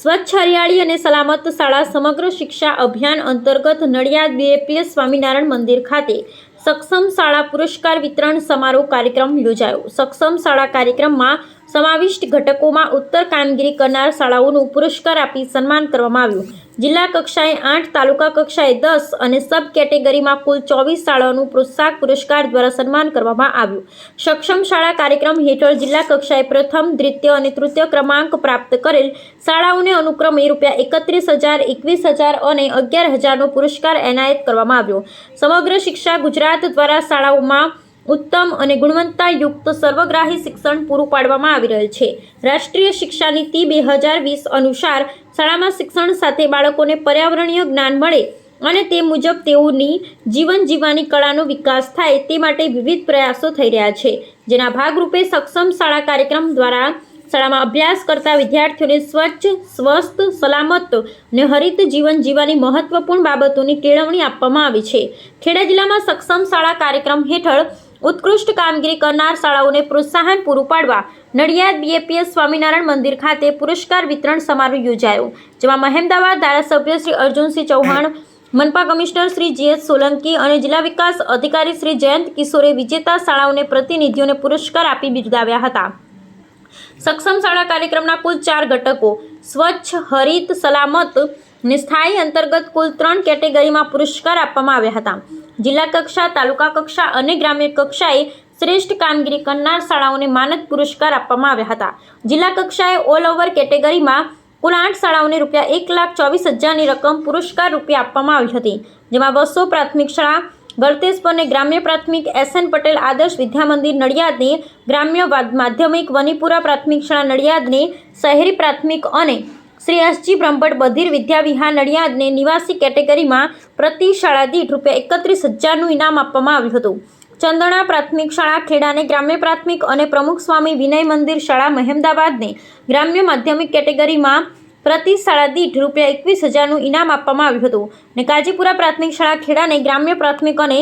સ્વચ્છ, હરિયાળી અને સલામત શાળા સમગ્ર શિક્ષા અભિયાન અંતર્ગત નડિયાદ બીએપીએસ સ્વામિનારાયણ મંદિર ખાતે સક્ષમ શાળા પુરસ્કાર વિતરણ સમારોહ કાર્યક્રમ યોજાયો. સક્ષમ શાળા કાર્યક્રમમાં સમાવિષ્ટ ઘટકોમાં ઉત્તર કામગીરી કરનાર શાળાઓનું પુરસ્કાર આપી સન્માન કરવામાં આવ્યું. જિલ્લા કક્ષાએ આઠ, તાલુકા કક્ષાએ દસ અને સબ કેટેગરીમાં કુલ ચોવીસ શાળાઓનું પ્રોત્સાહક પુરસ્કાર દ્વારા સન્માન કરવામાં આવ્યું. સક્ષમ શાળા કાર્યક્રમ હેઠળ જિલ્લા કક્ષાએ પ્રથમ, દ્વિતીય અને તૃતીય ક્રમાંક પ્રાપ્ત કરેલ શાળાઓને અનુક્રમે રૂપિયા એકત્રીસ હજાર, એકવીસ હજાર અને અગિયાર હજારનો પુરસ્કાર એનાયત કરવામાં આવ્યો. સમગ્ર શિક્ષા ગુજરાત દ્વારા શાળાઓમાં ઉત્તમ અને ગુણવત્તાયુક્ત સર્વગ્રાહી શિક્ષણ પૂરું પાડવામાં આવી રહ્યું છે. રાષ્ટ્રીય શિક્ષા નીતિ બે હજાર વીસ અનુસાર શાળામાં શિક્ષણ સાથે બાળકોને પર્યાવરણીય જ્ઞાન મળે અને તે મુજબ તેઓની જીવન જીવવાની કળાનો વિકાસ થાય તે માટે વિવિધ પ્રયાસો થઈ રહ્યા છે. જેના ભાગરૂપે સક્ષમ શાળા કાર્યક્રમ દ્વારા શાળામાં અભ્યાસ કરતા વિદ્યાર્થીઓને સ્વચ્છ, સ્વસ્થ, સલામત અને હરિત જીવન જીવવાની મહત્વપૂર્ણ બાબતોની કેળવણી આપવામાં આવી છે. ખેડા જિલ્લામાં સક્ષમ શાળા કાર્યક્રમ હેઠળ ઉત્કૃષ્ટ કામગીરી કરનાર શાળાઓને પ્રોત્સાહન પૂરું પાડવા નડિયાદ બીએપીએસ સ્વામિનારાયણ મંદિર ખાતે પુરસ્કાર વિતરણ સમારોહ યોજાયો, જેમાં મહેમદાવાદ ધારાસભ્ય શ્રી અર્જુનસિંહ ચૌહાણ, મનપા કમિશનર શ્રી જીએસ સોલંકી અને જિલ્લા વિકાસ અધિકારી શ્રી જયંત કિશોરે વિજેતા શાળાઓને પ્રતિનિધિઓને પુરસ્કાર આપી બિરદાવ્યા હતા. સક્ષમ શાળા કાર્યક્રમના કુલ ચાર ઘટકો, સ્વચ્છ, હરિત, સલામત સ્થાયી અંતર્ગત કુલ ત્રણ કેટેગરીમાં પુરસ્કાર આપવામાં આવ્યા હતા. જિલ્લા કક્ષા, તાલુકા કક્ષા અને ગ્રામ્ય કક્ષાએ શ્રેષ્ઠ કામગીરી કરનાર શાળાઓને માનદ પુરસ્કાર આપવામાં આવ્યા હતા. જિલ્લા કક્ષાએ ઓલ ઓવર કેટેગરીમાં કુલ આઠ શાળાઓને રૂપિયા એક લાખ ચોવીસ હજારની રકમ પુરસ્કાર રૂપે આપવામાં આવી હતી, જેમાં બસો પ્રાથમિક શાળા ગળતેશ્વર અને ગ્રામ્ય પ્રાથમિક એસ એન પટેલ આદર્શ વિદ્યામંદિર નડિયાદને, ગ્રામ્ય માધ્યમિક વનીપુરા પ્રાથમિક શાળા નડિયાદને, શહેરી પ્રાથમિક અને શ્રી એસજી બ્રહ્મભટ્ટ બધીર વિદ્યાવિહાર નડિયાદને નિવાસી કેટેગરીમાં પ્રતિ શાળા દીઠ રૂપિયા એકત્રીસ હજારનું ઇનામ આપવામાં આવ્યું હતું. ચંદણા પ્રાથમિક શાળા, ખેડાને ગ્રામ્ય પ્રાથમિક અને પ્રમુખ સ્વામી વિનય મંદિર શાળા મહેમદાબાદને ગ્રામ્ય માધ્યમિક કેટેગરીમાં પ્રતિ શાળા દીઠ રૂપિયા એકવીસ હજારનું ઇનામ આપવામાં આવ્યું હતું અને કાજીપુરા પ્રાથમિક શાળા, ખેડાને ગ્રામ્ય પ્રાથમિક અને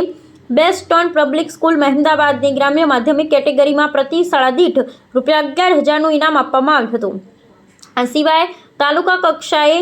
બેસ્ટ ટોન પબ્લિક સ્કૂલ મહેમદાબાદની ગ્રામ્ય માધ્યમિક કેટેગરીમાં પ્રતિ શાળા દીઠ રૂપિયા અગિયાર હજારનું ઇનામ આપવામાં આવ્યું હતું. આ સિવાય તાલુકા કક્ષાએ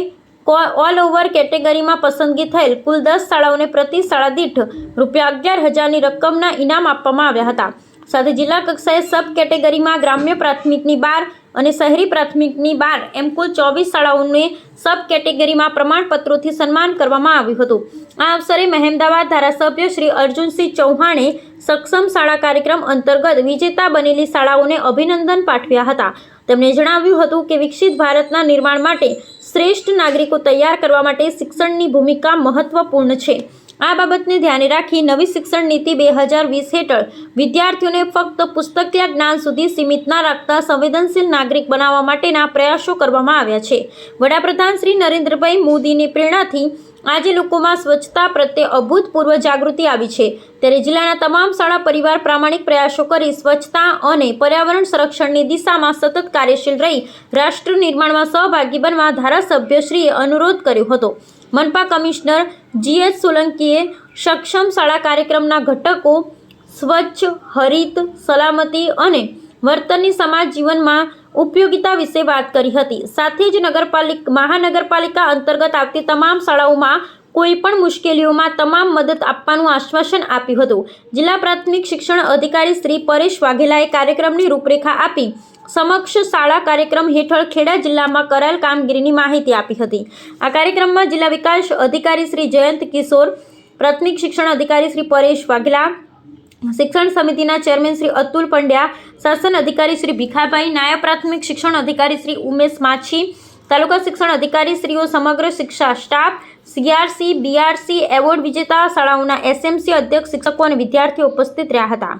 ઓલ ઓવર કેટેગરીમાં પસંદગી થયેલ કુલ દસ શાળાઓને પ્રતિ શાળા દીઠ રૂપિયા અગિયાર હજારની રકમના ઇનામ આપવામાં આવ્યા હતા. સાથે જિલ્લા કક્ષાએ સબ કેટેગરીમાં ગ્રામ્ય પ્રાથમિકની બાર અને શહેરી પ્રાથમિકની બાર એમ કુલ ચોવીસ શાળાઓને સબ કેટેગરીમાં પ્રમાણપત્રોથી સન્માન કરવામાં આવ્યું હતું. આ અવસરે મહેમદાવાદ ધારાસભ્ય શ્રી અર્જુનસિંહ ચૌહાણે સક્ષમ શાળા કાર્યક્રમ અંતર્ગત વિજેતા બનેલી શાળાઓને અભિનંદન પાઠવ્યા હતા. તેમણે જણાવ્યું હતું કે વિકસિત ભારતના નિર્માણ માટે શ્રેષ્ઠ નાગરિકો તૈયાર કરવા માટે શિક્ષણની ભૂમિકા મહત્વપૂર્ણ છે. આ બાબતને ધ્યાને રાખી નવી શિક્ષણ નીતિ બે હજાર વીસ હેઠળ વિદ્યાર્થીઓને ફક્ત પુસ્તકીય જ્ઞાન સુધી સીમિત ના રાખતા સંવેદનશીલ નાગરિક બનાવવા માટેના પ્રયાસો કરવામાં આવ્યા છે. વડાપ્રધાન શ્રી નરેન્દ્રભાઈ મોદીની પ્રેરણાથી આજે લોકોમાં સ્વચ્છતા પ્રત્યે અભૂતપૂર્વ જાગૃતિ આવી છે. ત્યારે જિલ્લાના તમામ શાળા પરિવાર પ્રામાણિક પ્રયાસો કરી સ્વચ્છતા અને પર્યાવરણ સંરક્ષણની દિશામાં સતત કાર્યશીલ રહી રાષ્ટ્ર નિર્માણમાં સહભાગી બનવા ધારાસભ્યશ્રીએ અનુરોધ કર્યો હતો. મનપા કમિશનર જીએચ સોલંકીએ સક્ષમ શાળા કાર્યક્રમના ઘટકો, સ્વચ્છ, હરિત, સલામતી અને વર્તનની સમાજ જીવનમાં ઉપયોગિતા વિશે વાત કરી હતી. સાથે જ નગરપાલિકા, મહાનગરપાલિકા અંતર્ગત આવતી તમામ શાળાઓમાં કોઈ પણ મુશ્કેલીઓમાં તમામ મદદ આપવાનું આશ્વાસન આપ્યું હતું. જિલ્લા પ્રાથમિક શિક્ષણ અધિકારી શ્રી પરેશ વાઘેલાએ કાર્યક્રમની રૂપરેખા આપી. સમક્ષ શાળા કાર્યક્રમ હેઠળ ખેડા જિલ્લામાં કરાયેલ કામગીરીની માહિતી આપી હતી. આ કાર્યક્રમમાં જિલ્લા વિકાસ અધિકારી શ્રી જયંત કિશોર, પ્રાથમિક શિક્ષણ અધિકારી શ્રી પરેશ વાઘેલા, શિક્ષણ સમિતિના ચેરમેન શ્રી અતુલ પંડ્યા, શાસન અધિકારી શ્રી ભીખાભાઈ, નાયબ પ્રાથમિક શિક્ષણ અધિકારી શ્રી ઉમેશ માછી, તાલુકા શિક્ષણ અધિકારી શ્રીઓ સમગ્ર શિક્ષા સ્ટાફ સીઆરસી બીઆરસી એવોર્ડ વિજેતા શાળાઓના એસએમસી અધ્યક્ષ શિક્ષકો અને વિદ્યાર્થીઓ ઉપસ્થિત રહ્યા હતા.